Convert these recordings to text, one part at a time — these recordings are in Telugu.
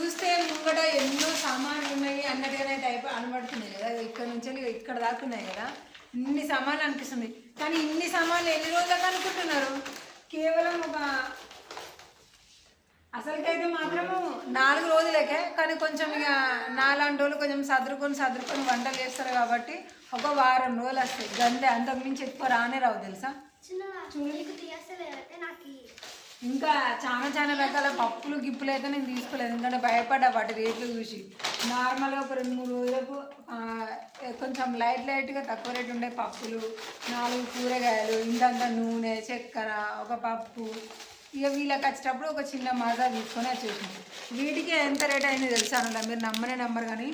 చూస్తే ముంగట ఎన్నో సామాన్లు ఉన్నాయి అన్నట్టుగానే టైప్ అనబడుతున్నాయి కదా. ఇక్కడ నుంచి ఇక్కడ దాకా ఉన్నాయి కదా. ఇన్ని సామాన్లు అనిపిస్తుంది కానీ ఇన్ని సామాన్లు ఎన్ని రోజులకు అనుకుంటున్నారు? కేవలం ఒక అసలుకైతే మాత్రము నాలుగు రోజులకే. కానీ కొంచెం ఇక నాలాంటి రోజులు కొంచెం సదురుకొని సదురుకొని వంటలు చేస్తారు కాబట్టి ఒక వారం రోజులు వస్తాయి. గందే అంతకుమించి ఎక్కువ రానే రావు తెలుసా? చూడండి ఇంకా చాలా చాలా రకాల పప్పులు గిప్పులు అయితే నేను తీసుకోలేదు. ఎందుకంటే భయపడ్డా వాటి రేట్లు చూసి. నార్మల్గా ఒక రెండు మూడు రోజులకు కొంచెం లైట్ లైట్గా తక్కువ రేటు ఉండే పప్పులు నాలుగు కూరగాయలు ఇంతంత నూనె చక్కెర ఒక పప్పు ఇక వీళ్ళకి వచ్చేటప్పుడు ఒక చిన్న మజా తీసుకొని వచ్చేసింది వీటికి ఎంత రేట్ అయింది తెలుసా మీరు నమ్మనే నమ్మరు కానీ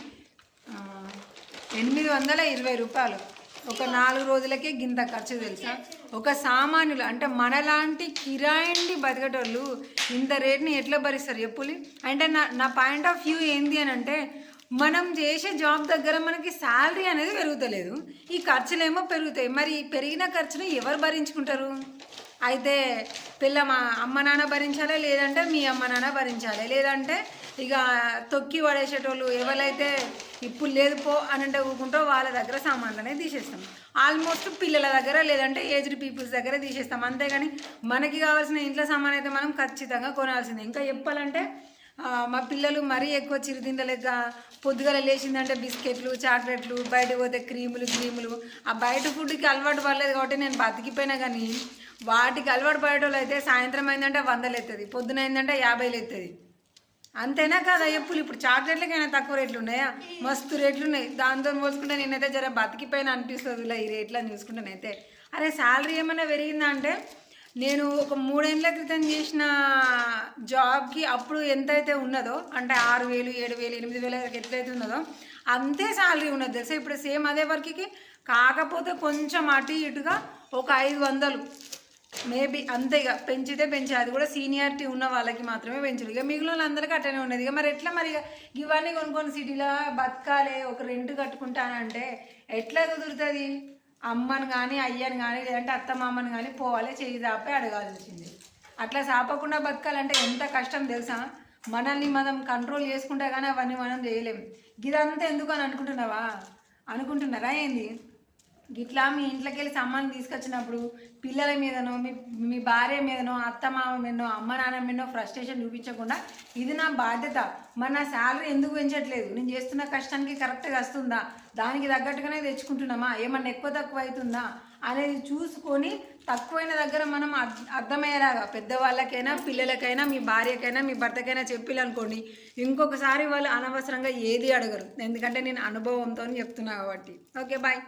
ఎనిమిది వందల ఇరవై రూపాయలు. ఒక నాలుగు రోజులకే గింత ఖర్చు తెలుసా? ఒక సామాన్యులు అంటే మనలాంటి కిరాయిండి బతికేటోళ్ళు ఇంత రేట్ని ఎట్లా భరిస్తారు చెప్పులి? అంటే నా నా పాయింట్ ఆఫ్ వ్యూ ఏంది అని అంటే మనం చేసే జాబ్ దగ్గర మనకి శాలరీ అనేది పెరుగుతలేదు. ఈ ఖర్చులేమో పెరుగుతాయి. మరి పెరిగిన ఖర్చును ఎవరు భరించుకుంటారు? అయితే పిల్ల మా అమ్మ నాన్న భరించాలి? లేదంటే మీ అమ్మ నాన్న భరించాలి? లేదంటే ఇక తొక్కి పడేసేటోళ్ళు ఎవరైతే ఇప్పుడు లేదు పో అని అంటే ఊరుకుంటో వాళ్ళ దగ్గర సామాన్లు అనేది తీసేస్తాం. ఆల్మోస్ట్ పిల్లల దగ్గర లేదంటే ఏజ్డ్ పీపుల్స్ దగ్గర తీసేస్తాం. అంతేగాని మనకి కావాల్సిన ఇంట్లో సామాన్ అయితే మనం ఖచ్చితంగా కొనాల్సిందే. ఇంకా చెప్పాలంటే మా పిల్లలు మరీ ఎక్కువ చిరుతిండలేక పొద్దుగల లేచిందంటే బిస్కెట్లు చాక్లెట్లు బయట పోతే క్రీములు క్రీములు. ఆ బయట ఫుడ్కి అలవాటు పడలేదు కాబట్టి నేను బతికిపోయినా కానీ వాటికి అలవాటు పడేటోళ్ళు అయితే సాయంత్రం అయిందంటే వందలు ఎత్తుంది. పొద్దున అయిందంటే యాభైలు ఎత్తుంది. అంతేనా కదా? ఎప్పుడు ఇప్పుడు చాక్లెట్లకైనా తక్కువ రేట్లు ఉన్నాయా మస్తు రేట్లు ఉన్నాయి దాంతో పోల్చుకుంటే నేనైతే జర బతికిపోయిన అనిపిస్తుంది ఇలా ఈ రేట్లను చూసుకుంటేనైతే అరే శాలరీ ఏమైనా పెరిగిందా అంటే నేను ఒక మూడేళ్ళ క్రితం చేసిన జాబ్కి అప్పుడు ఎంతైతే ఉన్నదో అంటే ఆరు వేలు ఏడు వేలు ఎనిమిది వేల ఎట్లయితే ఉన్నదో అంతే శాలరీ ఉన్నది తెలుసా? ఇప్పుడు సేమ్ అదే వర్క్కి కాకపోతే కొంచెం అటు ఇటుగా ఒక ఐదు వందలు. మేబీ అంతే ఇక. పెంచితే పెంచే అది కూడా సీనియారిటీ ఉన్న వాళ్ళకి మాత్రమే పెంచుడు ఇక మిగిలిన వాళ్ళందరికీ అట్టనే ఉన్నది ఇక మరి ఎట్లా మరి ఇక ఇవన్నీ కొనుక్కొని సిటీలో బతకాలి ఒక రెంట్ కట్టుకుంటానంటే ఎట్లా కుదురుతుంది? అమ్మని కానీ అయ్యని కానీ లేదంటే అత్త మామని కానీ పోవాలి చేయి దాపే అడగాల్సింది. అట్లా సాపకుండా బతకాలంటే ఎంత కష్టం తెలుసా? మనల్ని మనం కంట్రోల్ చేసుకుంటే కానీ అవన్నీ మనం చేయలేం. ఇదంతా ఎందుకు అని అనుకుంటున్నావా? అనుకుంటున్నారా ఏంది? గిట్లా మీ ఇంట్లోకి వెళ్ళి సామాన్లు తీసుకొచ్చినప్పుడు పిల్లల మీదనో మీ మీ భార్య మీదనో అత్త మామ మీదనో అమ్మ నాన్న మీదనో ఫ్రస్ట్రేషన్ చూపించకుండా ఇది నా బాధ్యత. మరి నా శాలరీ ఎందుకు పెంచట్లేదు? నేను చేస్తున్న కష్టానికి కరెక్ట్గా వస్తుందా? దానికి తగ్గట్టుగానే తెచ్చుకుంటున్నామా? ఏమన్నా ఎక్కువ తక్కువ అవుతుందా? అనేది చూసుకొని తక్కువైన దగ్గర మనం అర్థమయ్యేలాగా పెద్దవాళ్ళకైనా పిల్లలకైనా మీ భార్యకైనా మీ భర్తకైనా చెప్పిలనుకోండి ఇంకొకసారి వాళ్ళు అనవసరంగా ఏది అడగరు. ఎందుకంటే నేను అనుభవంతో చెప్తున్నా కాబట్టి. Okay bye